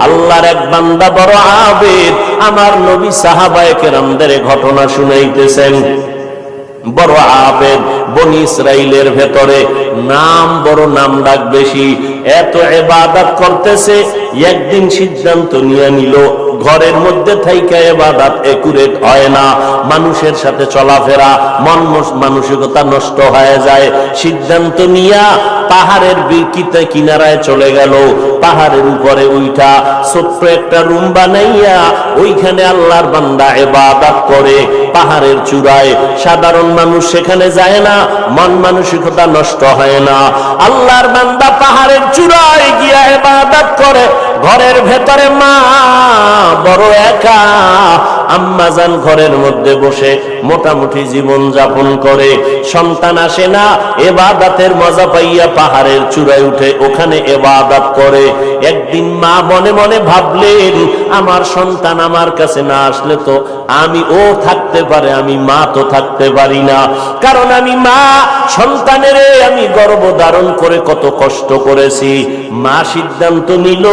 আল্লাহর এক বান্দা বড় আবেদ। আমার নবী সাহাবায়ে কেরামদের ঘটনা শুনাইতেছেন। বড় আবেদ, বনি ইসরাইলের ভেতরে নাম বড় নাম ডাক বেশি। এত এবাদত করতেছে একদিন সিদ্ধান্ত নিয়ে নিল, ঘরের মধ্যে হয় না, মানুষের সাথে চলাফেরা, মন মানসিকতা নষ্ট হয়ে যায়। সিদ্ধান্ত নিয়া পাহাড়ের বিকিতে কিনারায় চলে গেল। পাহাড়ের উপরে উইঠা ছোট্ট একটা রুম বানাইয়া ওইখানে আল্লাহর বান্দা এবাদত করে। পাহাড়ের চূড়ায় সাধারণ মানুষ সেখানে যায় না, মন মানসিকতা নষ্ট হয় না। আল্লাহর বান্দা পাহাড়ের চূড়ায় গিয়া এবাদত করে। ঘরের ভেতরে মা বড় একা। আম্মাজান ঘরের মধ্যে বসে মোটামুটি জীবন যাপন করে। সন্তান আসে না, এবাদাতের মজা পাইয়া পাহাড়ের চূড়ায় উঠে ওখানে এবাদাত করে। একদিন মা মনে মনে ভাবলেন, আমার সন্তান আমার কাছে না আসলে তো আমি ও থাকতে পারে, আমি মা তো থাকতে পারি না। কারণ আমি মা, সন্তানের আমি গর্ব ধারণ করে কত কষ্ট করেছি। মা সিদ্ধান্ত নিল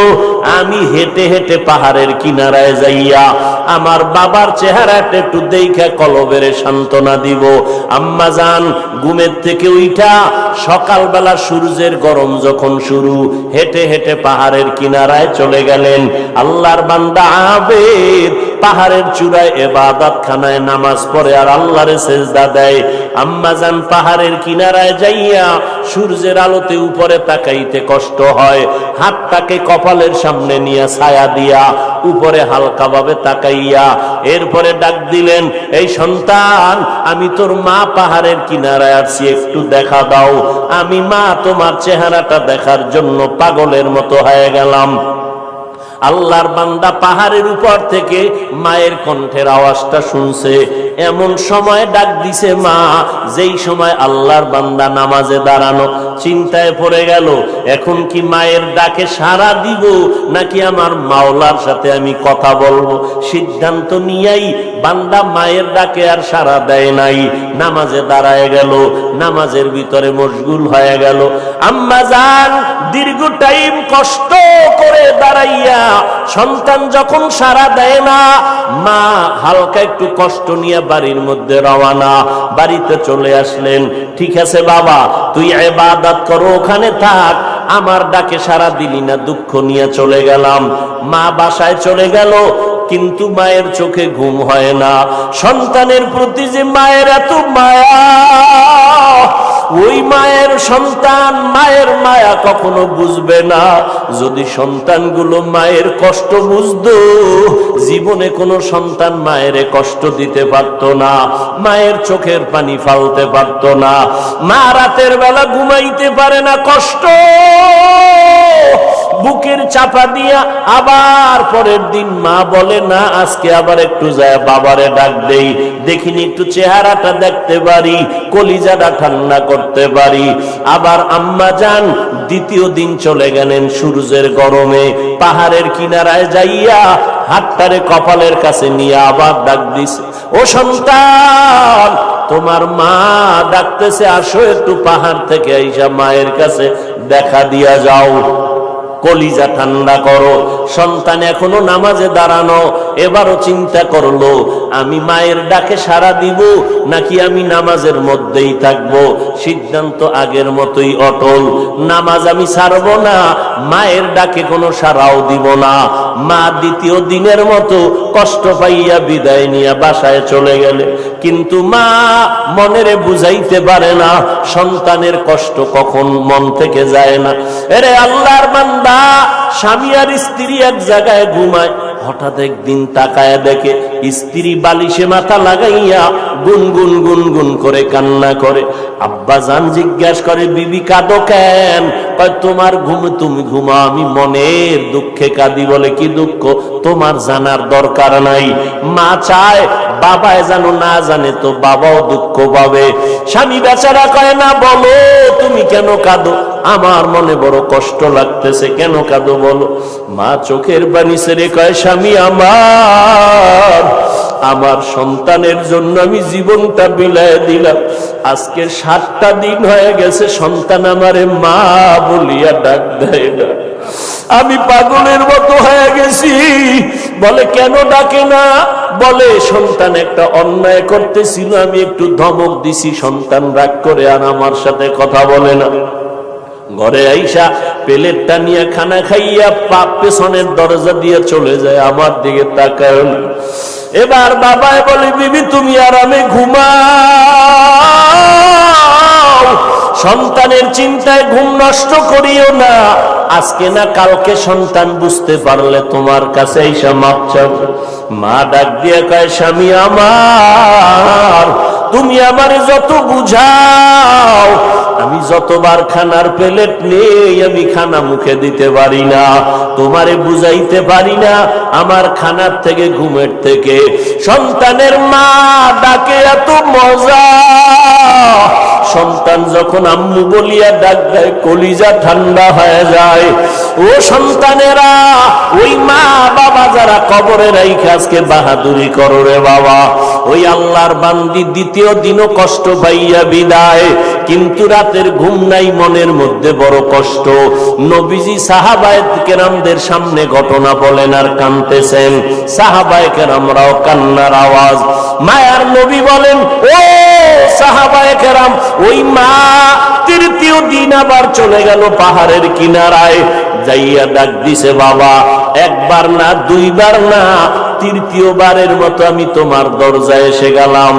আমি হেঁটে হেঁটে পাহাড়ের কিনারায় যাইয়া আমার বাবার চেহারাটা একটু দেখা কলবের সান্ত্বনা দিব। আম্মা যান, ঘুমের থেকে উইঠা সকালবেলা সূর্যের গরম যখন শুরু, হেঁটে হেঁটে পাহাড়ের কিনারায় চলে গেলেন। আল্লাহর বান্দা আবেদ, পাহাড়ের চূড়ায় এবাদত খানায় নামাজ পড়ে আর আল্লাহরে সেজদা দেয়। আম্মা যান, পাহাড়ের কিনারায় যাইয়া সূর্যের আলোতে উপরে তাকাইতে কষ্ট হয়, হাতটাকে কপালের সামনে নিয়ে ছায়া দিয়া উপরে হালকা ভাবে তাকাইয়া এরপরে ডাক দিলেন, এই সন্তান, আমি তোর মা পাহাড়ের কিনারায় আছি, একটু দেখা দাও। আমি মা, তোমার চেহারাটা দেখার জন্য পাগলের মতো হয়ে গেলাম। আল্লাহর বান্দা পাহাড়ের উপর থেকে মায়ের কণ্ঠের আওয়াজটা শুনছে। এমন সময় ডাক দিছে, মা, যেই সময় আল্লাহর বান্দা নামাজে দাঁড়ানো চিন্তায় পড়ে গেল, এখন কি মায়ের ডাকে সারা দিব, নাকি আমার মাওলার সাথে আমি কথা বলব? সিদ্ধান্ত নিয়েই বান্দা মায়ের ডাকে আর সারা দেয় নাই। নামাজে দাঁড়ায় গেল, নামাজের ভিতরে মশগুল হয়ে গেল। আম্মা যান দীর্ঘ টাইম কষ্ট করে দাঁড়াইয়া সন্তান যখন সারা দেয় না, মা হালকা একটু কষ্ট নিয়ে বাড়ির মধ্যে রওয়ানা, বাড়িতে চলে আসলেন। ঠিক আছে বাবা, তুই এবাদত করো, ওখানে থাক। আমার ডাকে সারা দিলি না, দুঃখ নিয়ে চলে গেলাম। মা বাসায় চলে গেল, কিন্তু মায়ের চোখে ঘুম হয় না। সন্তানের প্রতি যে মায়ের এত মায়া ওই মায়ের সন্তান মায়ের মায়া কখনো বুঝবে না। যদি সন্তানগুলো মায়ের কষ্ট বুঝত, জীবনে কোনো সন্তান মায়ের কষ্ট দিতে পারত না, মায়ের চোখের পানি ফালতে পারত না। মা রাতের বেলা ঘুমাইতে পারে না কষ্ট। বুকের চাপা দিয়া আবার পরের দিন মা বলে, না, আজকে আবার একটু যায়, বাবারে ডাক দেই। দেখিনি একটু চেহারাটা দেখতে পারি, কলিজাটা ঠান্ডা করতে পারি। আবার আম্মা যান, দ্বিতীয় দিন চলে গেলেন সূর্যের গরমে। পাহাড়ের কিনারায় যাইয়া হাতটারে কপালের কাছে নিয়ে আবার ডাক দিছে, ও সন্তান, তোমার মা ডাকতেছে, আসো একটু পাহাড় থেকে আইসা মায়ের কাছে। দেখা দিয়া যাও। কলিজা ঠান্ডা করো, সন্তান এখনও নামাজে দাঁড়ানো, এবারও চিন্তা করল, আমি মায়ের ডাকে সারা দিব, নাকি আমি নামাজের মধ্যেই থাকব? সিদ্ধান্ত আগের মতোই অটল। নামাজ আমি ছাড়বো না, মায়ের ডাকে কোনো সারাও দিব না। মা দ্বিতীয় দিনের মতো কষ্ট পাইয়া বিদায় নিয়ে বাসায় চলে গেলে। কিন্তু মা মনেরে বুঝাইতে পারে না, সন্তানের কষ্ট কখন মন থেকে যায় না। এরে আল্লাহর বান্দা স্বামী আর স্ত্রী এক জায়গায় ঘুমায় হঠাৎ একদিন তাকায় দেখে স্ত্রী বালিশে মাথা লাগাইয়া গুনগুন গুনগুন করে কান্না করে। আব্বা জান জিজ্ঞাসা করে, বিবি, কাঁদো কেন? তোমার ঘুম, তুমি ঘুমা আমি মনের দুঃখে কাঁদি বলে কি দুঃখ? তোমার জানার দরকার নাই। মা চায় বাবায় জানো না জানে তো বাবাও দুঃখ পাবে। স্বামী বেচারা কয়, না, বলো, তুমি কেন কাঁদো? আমার মনে বড় কষ্ট লাগতেছে, কেন কাঁদো বলো? মা চোখের বাণী সেরে কয়, স্বামী আমার আমার সন্তানের জন্য আমি জীবনটা বিলায় দিলাম। আজকে সাতটা দিন হয়ে গেছে, সন্তান আমারে মা বলিয়া ডাক দেয় না। আমি পাগলের মতো হয়ে গেছি। বলে, কেন ডাকে না? বলে, সন্তান একটা অন্যায় করতেছিল, আমি একটু ধমক দিছি, সন্তান রাগ করে আর আমার সাথে কথা বলে না। ঘরে আইসা প্লেটটা নিয়ে খানা খাইয়া পাপ পেছনের দরজা দিয়ে চলে যায় আমার দিকে তাকায় এবার বাবায় বলে, বিবি, তুমি আরামে ঘুমাও। সন্তানের চিন্তায় ঘুম নষ্ট করিও না। আজকে না কালকে সন্তান বুঝতে পারলে তোমার কাছে এইসা মাপ মা ডাক দিয়ে কয়, স্বামী আমার, তুমি আমারে যত বুঝাও আমি যতবার খানার প্লেট নেই আমি খানা মুখে দিতে পারি না, তোমারে বুঝাইতে পারি না আমার খানার থেকে ঘুমের থেকে। সন্তানের মা ডাকে, এত মজা! সন্তান যখন আম্মু বলিয়া ডাক দেয়, কলিজা ঠান্ডা হয়ে যায়। ও সন্তানেরা, ওই মা বাবা যারা কবরে রাইখে আজকে বাহাদুরি করো রে বাবা। ওই আল্লাহর বান্দি দ্বিতীয় দিনও কষ্ট পাইয়া বিদায়। কিন্তু রাতের ঘুম নাই, মনের মধ্যে বড় কষ্ট। নবীজি সাহাবায়ত কেরামদের সামনে ঘটনা বলেন আর কানতেছেন। সাহাবায় কেরামরাও কান্নার আওয়াজ। মায়ার নবী বলেন ও তৃতীয় দিন আবার চলে গেল পাহাড়ের কিনারায়। যাইয়া ডাক দিছে, বাবা, একবার না, দুইবার না, তৃতীয়বারের মতো আমি তোমার দরজায় এসে গেলাম।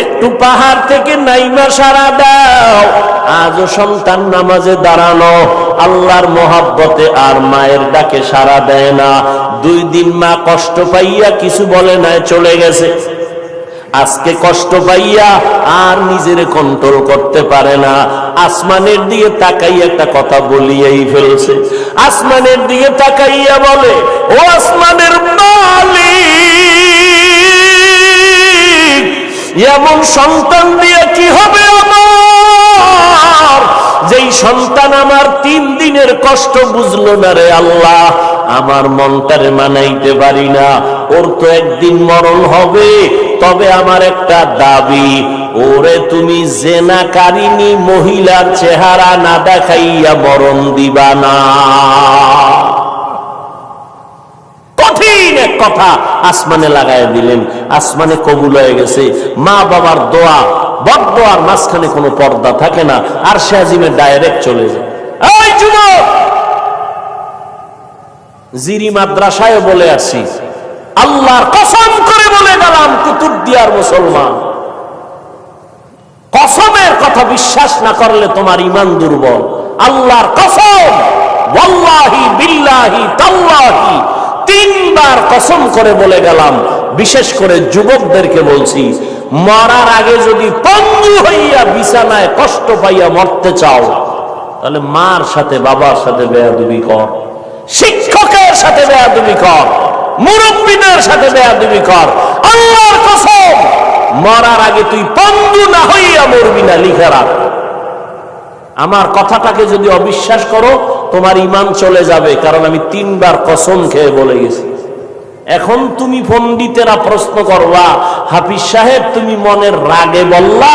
একটু পাহাড় থেকে নাইমা সারা দাও। আজও সন্তান নামাজে দাঁড়ানো। আল্লাহর মোহাব্বতে আর মায়ের ডাকে সারা দেয় না। দুই দিন মা কষ্ট পাইয়া কিছু বলে নাই, চলে গেছে। আজকে কষ্ট পাইয়া আর নিজের কন্ট্রোল করতে পারে না। আসমানের দিকে তাকাই একটা কথা বলিয়েই ফেলছে। আসমানের দিকে তাকাইয়া বলে, ও আসমানের মালিক, এমন সন্তান দিয়ে কি হবে আমার? যেই সন্তান আমার তিন দিনের কষ্ট বুঝলো না রে আল্লাহ আমার মনটারে মানাইতে পারি না। ওর তো একদিন মরণ হবে, তবে আমার একটা দাবি, ওরে তুমি জেনাকারিনী মহিলার চেহারা না দেখাইয়া মরণ দিবা না। কঠিন এক কথা আসমানে লাগাই দিলেন, আসমানে কবুল হয়ে গেছে। মা বাবার দোয়া, বদ দোয়ার মাঝখানে কোনো পর্দা থাকে না, আর সে ডাইরেক্ট চলে যায়। জিরি মাদ্রাসায় বলে আসি আল্লাহর কসম করে বলে গেলাম কুতুবদিয়ার মুসলমান। কসমের কথা বিশ্বাস না করলে তোমার ইমান দুর্বল। আল্লাহর কসম, ওয়াল্লাহি বিল্লাহি তাল্লাহি, তিনবার কসম করে বলে গেলাম। বিশেষ করে যুবকদেরকে বলছি, মরার আগে যদি পঙ্গু হইয়া বিছানায় কষ্ট পাইয়া মরতে চাও, তাহলে মার সাথে বাবার সাথে বেয়াদুবি কর। শিক্ষকের সাথে কর, মুরব্বীদের সাথে কর। আল্লাহর কসম, মরার আগে তুই পঙ্গু না হইয়া মরবি না লিখে রাখ। আমার কথাটাকে যদি অবিশ্বাস করো, তোমার ইমান চলে যাবে, কারণ আমি তিনবার কসম খেয়ে বলে গেছি। এখন তুমি পণ্ডিতেরা প্রশ্ন করবা হাফিজ সাহেব, তুমি মনের রাগে বললা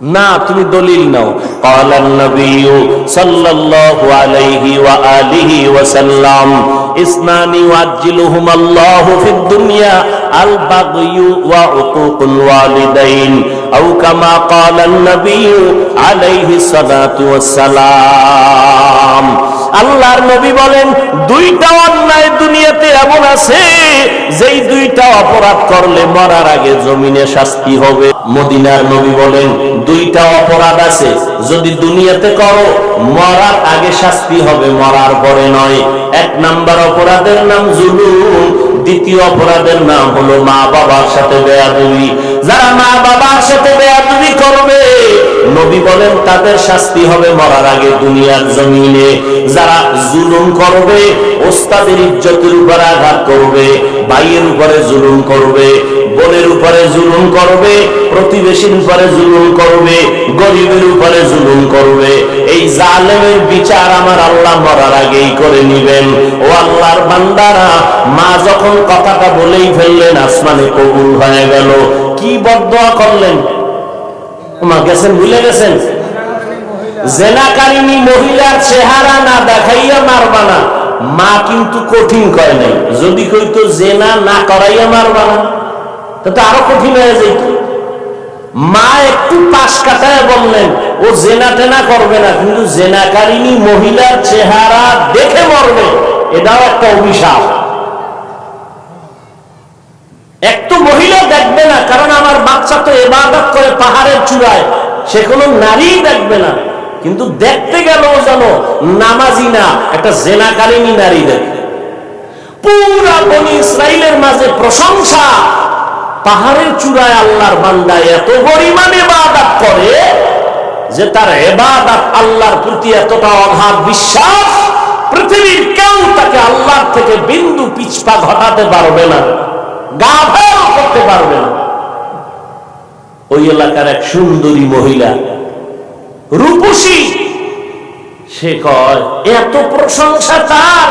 না, তুমি দলিল নাও। কালান নবিয়্যু সাল্লাল্লাহু আলাইহি ওয়া আলিহি ওয়া সাল্লাম ইসনানি ওয়াজ্জিলুহুমাল্লাহু ফিদ দুনিয়া আল বাগিউ ওয়া উকুকুল ওয়ালিদাইন, আও কামা ক্বালান নবী আলাইহি সালাতু ওয়াসসালাম। আল্লাহর নবী বলেন, দুইটা অন্যায় দুনিয়াতে এমন আছে, যেই দুইটা অপরাধ করলে মরার আগে জমিনে শাস্তি হবে। মদিনার নবী বলেন, দুইটা অপরাধ আছে, যদি দুনিয়াতে করো, মরার আগে শাস্তি হবে, মরার পরে নয়। এক নাম্বার অপরাধের নাম জুলুম। দ্বিতীয় অপরাধের নাম হলো মা বাবার সাথে বেয়াদুবি। যারা মা বাবার সাথে বেয়াদুবি করবে, নবী বলেন, তাদের শাস্তি হবে মরার আগে দুনিয়ার জমিনে। যারা জুলুম করবে, ওস্তাদের ইজ্জতের উপর আঘাত করবে, ভাইয়ের উপরে জুলুম করবে, বোনের উপরে জুলুম করবে, প্রতিবেশীর উপরে জুলুম করবে, গরিবের উপরে জুলুম করবে। এই জালেমের বিচার আমার আল্লাহ মরার আগেই করে নিবেন। ও আল্লাহর বান্দারা, মা যখন কথাটা বলেই ফেললেন, আসমানে কবুল হয়ে গেল। কি বদয়া করলেন? মা গেছেন, ভুলে গেছেন? জেনাকারিনী মহিলার চেহারা না দেখাইয়া মারবা না। মা কিন্তু কঠিন কয় নাই। যদি কইতো জেনা না করাইয়া মারবা না তো আরও কঠিন হয়ে যেত মা একটু পাশ কাটায় বললেন, ও জেনা টেনা করবে না, কিন্তু জেনাকারিনী মহিলার চেহারা দেখে মরবে। এটাও একটা অভিশাপ। এক তো মহিলা দেখবে না, কারণ আমার বাচ্চা তো করে পাহাড়ের চূড়ায়, সে কোনো নারী দেখবে না। কিন্তু দেখতে গেল যেন নামাজি না, একটা জেনাকারিনী নারী দেখে। পুরা বনি মাঝে প্রশংসা। পাহাড়ের চূড়ায় আল্লাহর বান্দা এত পরিমাণে এবাদত করে যে তার এবাদত আল্লাহর প্রতি এতটা অগাধ বিশ্বাস, পৃথিবীর কেউ তাকে আল্লাহর থেকে বিন্দু পিছপা ঘটাতে পারবে না, গা করতে পারবে না। ওই এলাকার এক সুন্দরী মহিলা, রূপসী, সে কয়, এত প্রশংসা তার,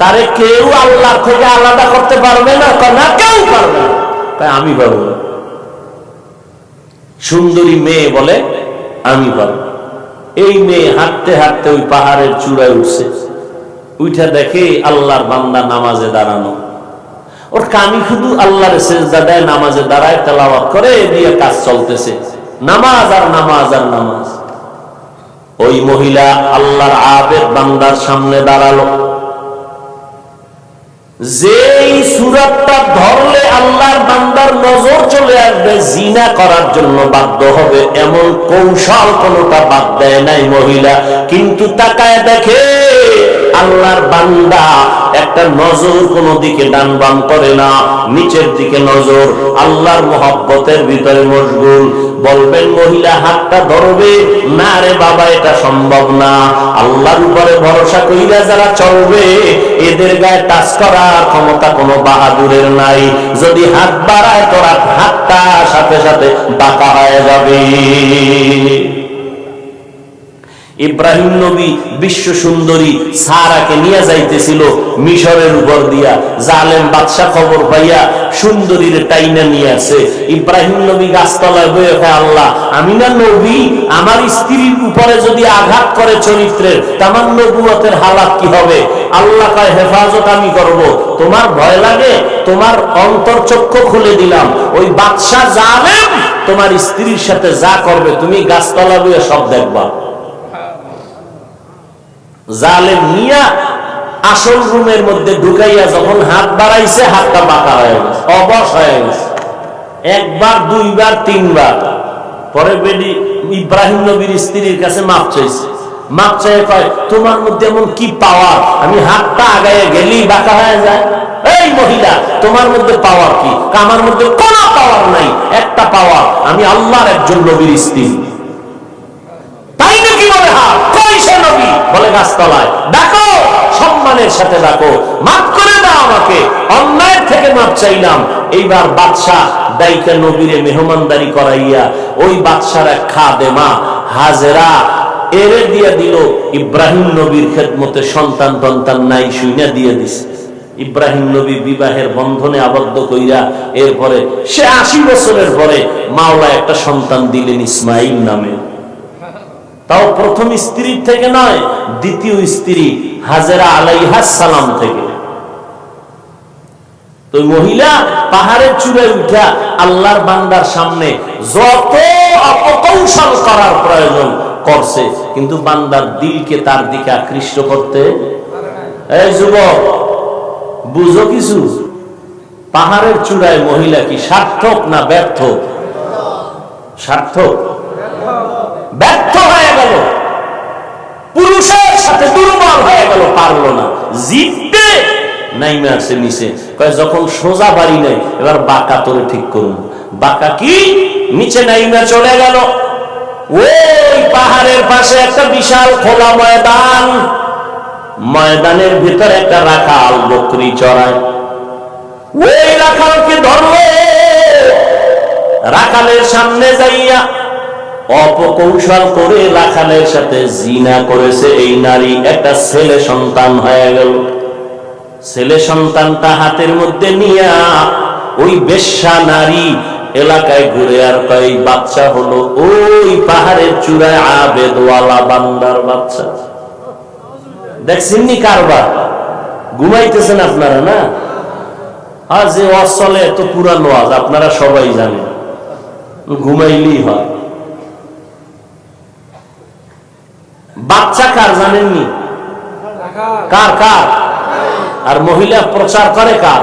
তারে কেউ আল্লাহ থেকে আলাদা করতে পারবে না না কেউ পারবে না। কয় আমি পারব না। সুন্দরী মেয়ে বলে আমি পারব এই মেয়ে হাঁটতে হাঁটতে ওই পাহাড়ের চূড়ায় উঠছে। উঠা দেখে আল্লাহর বান্দা নামাজে দাঁড়ানো। ওর কামি শুধু আল্লাহর সেজদা দেয়, নামাজে দাঁড়ায় তেলাওয়াত করে, দিয়ে কাজ চলতেছে। নামাজ আর নামাজ আর নামাজ। ওই মহিলা আল্লাহর আবেদ বান্দার সামনে দাঁড়াল। ধরলে আল্লাহর বান্দার নজর আসবে, জিনা করার জন্য বাধ্য হবে। এমন দেয় নাই মহিলা। কিন্তু তাকায় দেখে আল্লাহর বান্দা একটা নজর কোন দিকে ডান বাম করে না, নিচের দিকে নজর, আল্লাহর মোহব্বতের ভিতরে মশগুল। বলবেন, মহিলা, হাতটা ধরবে? না রে বাবা, এটা সম্ভব না। আল্লাহর উপরে ভরসা কইরা যারা চলবে, এদের গায়ে টাচ করার ক্ষমতা কোনো বাহাদুরের নাই। যদি হাত বাড়ায়, তোরা হাতটা সাথে সাথে বাঁকা হয়ে যাবে। ইব্রাহিম নবী বিশ্ব সুন্দরী সারাকে নিয়ে যাইতেছিল মিশরের উপর দিয়া। জালেম বাদশা খবর পাইয়া সুন্দরীর টাইনা নিয়ে আসে। ইব্রাহিম নবী গাছতলায় বয়ে আল্লাহ, আমি না নবী, আমার স্ত্রীর উপরে যদি আঘাত করে চরিত্রের তামার নবুয়তের হালাত কি হবে? আল্লাহ কয়, হেফাজত আমি করব। তোমার ভয় লাগে, তোমার অন্তর্চক্ষু খুলে দিলাম। ওই বাদশা জালেম তোমার স্ত্রীর সাথে যা করবে, তুমি গাছতলা বয়ে সব দেখবা। জালেম নিয়া আসল রুমের মধ্যে ঢুকাইয়া যখন হাত বাড়াইছে, হাতটা বাঁকা হয়ে গেছে, অবশ হয়ে গেছে। একবার, দুইবার, তিনবার। পরে বেডি ইব্রাহিম নবীর স্ত্রীর কাছে মাপ চাইছে। মাপ চাই কয়, তোমার মধ্যে এমন কি পাওয়ার আমি হাতটা আগায় গেলি বাঁকা হয়ে যায়? এই মহিলা, তোমার মধ্যে পাওয়ার কি? আমার মধ্যে কোনো পাওয়ার নাই, একটা পাওয়ার আমি আল্লাহর একজন নবীর স্ত্রী। তাই নাকি বলে সে নবী? বলে গাছতলায়। ডাকো, সম্মানের সাথে ডাকো। মাফ করে দাও আমাকে। অন্যায় থেকে মাপ চাইলাম। এইবার বাদশাহ দায়িকা নবীরে মেহমানদারি করাইয়া ওই বাদশার এক হাজেরা, এরে দিয়া দিল। ইব্রাহিম নবীর খেদমতে সন্তান টন্তান নাই শুইনা দিয়ে দিছে। ইব্রাহিম নবী বিবাহের বন্ধনে আবদ্ধ কইরা এরপরে সে আশি বছরের পরে মাওলা একটা সন্তান দিলেন ইসমাইল নামে। তাও প্রথম স্ত্রীর থেকে নয়, দ্বিতীয় স্ত্রী হাজেরা আলাইহাস সালাম থেকে। মহিলা পাহাড়ের চূড়ায় উঠা আল্লাহর বান্দার সামনে যত অপকৌশল করার প্রয়োজন করছে, কিন্তু বান্দার দিলকে তার দিকে আকৃষ্ট করতে এই যুবক, বুঝো কিছু? পাহাড়ের চূড়ায় মহিলা কি সার্থক না ব্যর্থ? সার্থক। ব্যর্থ পুরুষের সাথে দুর্বল হয়ে গেল, পারল না। জিততে নাইমে আসে নিচে। যখন সোজা বাড়ি নাই, এবার বাঁকা তোরে ঠিক করুন। বাঁকা কি? নিচে নাইমে চলে গেল। ওই পাহাড়ের পাশে একটা বিশাল খোলা ময়দান। ময়দানের ভিতরে একটা রাখাল বকরি চড়ায়। ওই রাখালকে ধরলো। রাখালের সামনে যাইয়া অপকৌশল করে রাখালের সাথে জিনা করেছে এই নারী। একটা ছেলে সন্তান হয়ে গেল। ছেলে সন্তানটা হাতের মধ্যে নিয়া ওই বেশ্যা নারী এলাকায় ঘুরে আর কয়, বাচ্চা হলো ওই পাহাড়ের চূড়ায় আবেদওয়ালা বান্দার বাচ্চা। দেখছেন নি কারবার? ঘুমাইতেছেন আপনারা না? আর যে চলে এত পুরানো আজ আপনারা সবাই জানেন। ঘুমাইলেই হয়। বাচ্চা কার জানেননি? কার কার? আর মহিলা প্রচার করে কার?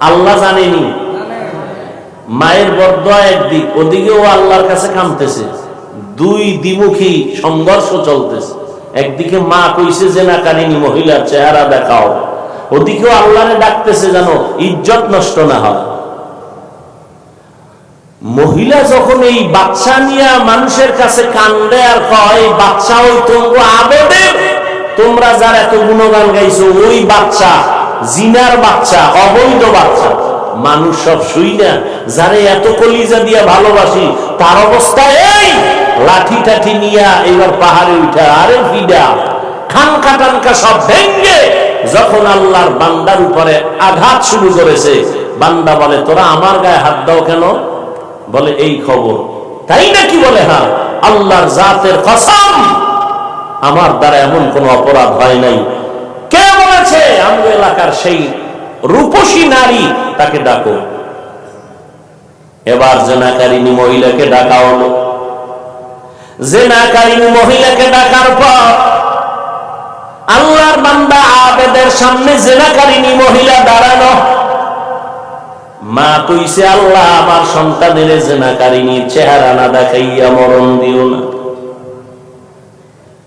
আল্লাহ জানেনি। মায়ের বরদোয়া একদিক, ওদিকেও আল্লাহর কাছে কামতেছে দুই দ্বিমুখী সংঘর্ষ চলতেছে। একদিকে মা কইছে, যে না কানিনি, মহিলার চেহারা দেখাও। ওদিকেও আল্লাহরে ডাকতেছে যেন ইজ্জত নষ্ট না হয়। মহিলা যখন এই বাচ্চা নিয়ে মানুষের কাছে কান্দে আর কয় "এই বাচ্চা ওই তোমার আবেদের তোমরা যার এত গুণগান গাইছো, ওই বাচ্চা, জিনার বাচ্চা, অবৈধ বাচ্চা। মানুষ সব শুই না। যারে এত কলিজা দিয়া ভালোবাসি, তার অবস্থা এই। লাঠি টাঠি নিয়া এবার পাহাড়ে উঠা, আরে ফিডা, খানকা টানকা সব ভেঙ্গে। যখন আল্লাহর বান্দার উপরে আঘাত শুরু করেছে, বান্দা বলে, তোরা আমার গায়ে হাত দাও কেন? বলে, এই খবর। তাই নাকি বলে হ্যাঁ আল্লাহর জাতের কসম, আমার দ্বারা এমন কোন অপরাধ হয় নাই। কে বলেছে আমার এলাকার সেই রূপসী নারী, তাকে ডাকো। এবার জেনাকারিনী মহিলাকে ডাকা হলো। জেনাকারিনী মহিলাকে ডাকার পর আল্লাহর বান্দা আবেদের সামনে জেনাকারিনী মহিলা দাঁড়ানো মা কইছে, আল্লাহ, আমার সন্তানের জেনাকারিনীর চেহারা না দেখাইয়া মরণ দিও না।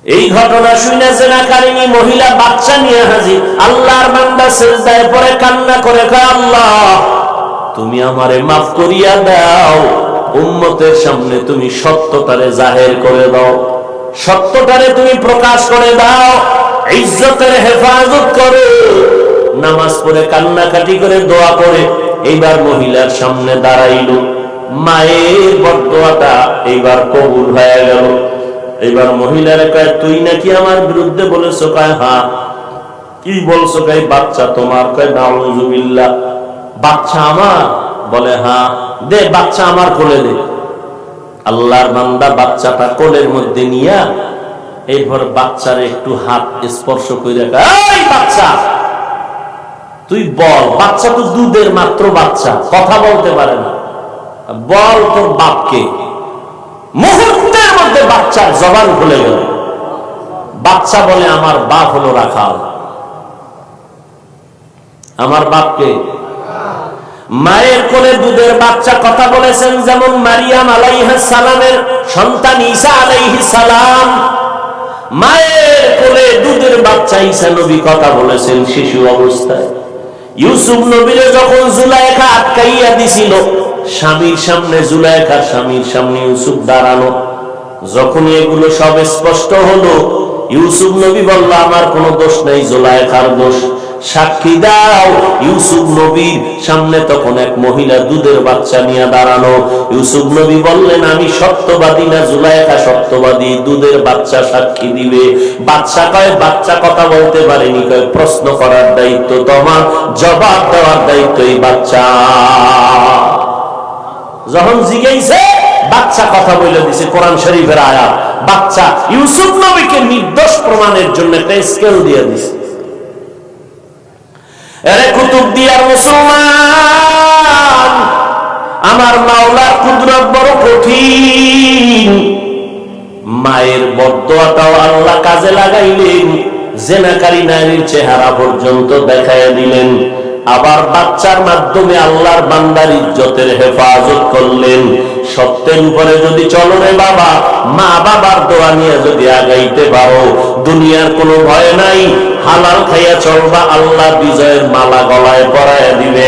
এই ঘটনা শুনে জেনাকারিনী মহিলা বাচ্চা নিয়ে হাজির। আল্লাহর বান্দা সেজদায় পরে কান্না করে আল্লাহ, তুমি আমারে মাফ করিয়া দাও। উম্মতের সামনে তুমি সত্যটারে জাহের করে দাও। সত্যটারে তুমি প্রকাশ করে দাও। ইজ্জতের হেফাজত করো। নামাজ পড়ে, কান্নাকাটি করে, দোয়া করে এইবার মহিলার সামনে দাঁড়াইল। মায়ের বদোয়াটা এইবার কবুল হয়ে গেল। এবার মহিলার কয়, তুই নাকি আমার বিরুদ্ধে বলেছ? কয় হ্যাঁ কি বলছো? কয়, বাচ্চা তোমার। কয় নাউজুবিল্লা বাচ্চা আমার? বলে হ্যাঁ দে, বাচ্চা আমার কোলে দে। আল্লাহর বান্দা বাচ্চাটা কোলের মধ্যে নিয়া, এরপর বাচ্চার একটু হাত স্পর্শ করে এই বাচ্চা! তুই বল, বাচ্চা তো দুধের মাত্র বাচ্চা, কথা বলতে পারে না। বল তোর বাপকে। মুহূর্তের মধ্যে বাচ্চার জবান খুলে গেল। বাচ্চা বলে, আমার বাপ হলো রাখাল। আমার বাপকে। মায়ের কোলে দুধের বাচ্চা কথা বলেছেন, যেমন মারিয়াম আলাইহিস সালামের সন্তান ঈসা আলাইহিস সালাম। মায়ের কোলে দুধের বাচ্চা ঈসা নবী কথা বলেছেন শিশু অবস্থায়। ইউসুফ নবীরে যখন জুলাইখা আটকাইয়া দিছিল, স্বামীর সামনে জুলাইখার স্বামীর সামনে ইউসুফ দাঁড়ানো যখন এগুলো সব স্পষ্ট হলো, ইউসুফ নবী বলল, আমার কোনো দোষ নেই, জুলাইখার দোষ। সাক্ষী দাও। ইউসুফ নবীর সামনে তখন এক মহিলা দুধের বাচ্চা নিয়ে দাঁড়ানো ইউসুফ নবী বললেন, আমি সত্যবাদী না জুলাইখা সত্যবাদী? দুধের বাচ্চা সাক্ষী দিবে। বাচ্চা কয়, বাচ্চা কথা বলতে পারেনি। কয়, প্রশ্ন করার দায়িত্ব তোমার, জবাব দেওয়ার দায়িত্ব এই বাচ্চা। যখন জিজ্ঞাসে, বাচ্চা কথা বলে দিছে কোরআন শরীফের আয়াত। বাচ্চা ইউসুফ নবীকে নির্দোষ প্রমাণের জন্য একটা স্কেল দিয়ে দিছে। এরে কুতুব দিয়ার মুসলমান, আমার মাওলার কুদরত বড় কঠিন। মায়ের বদোয়াটাও আল্লাহ কাজে লাগাইলেন, জেনাকারী নারীর চেহারা পর্যন্ত দেখাইয়া দিলেন। আবার বাচ্চার মাধ্যমে আল্লাহর বান্দার ইজ্জতের হেফাজত করলেন। সত্যের উপরে যদি চলো রে বাবা, মা বাবার দোয়া নিয়ে যদি আগাইতে পারো, দুনিয়ার কোনো ভয় নাই। হালাল খাইয়া চলবা, আল্লাহ বিজয়ের মালা গলায় পরাইয়া দিবেন।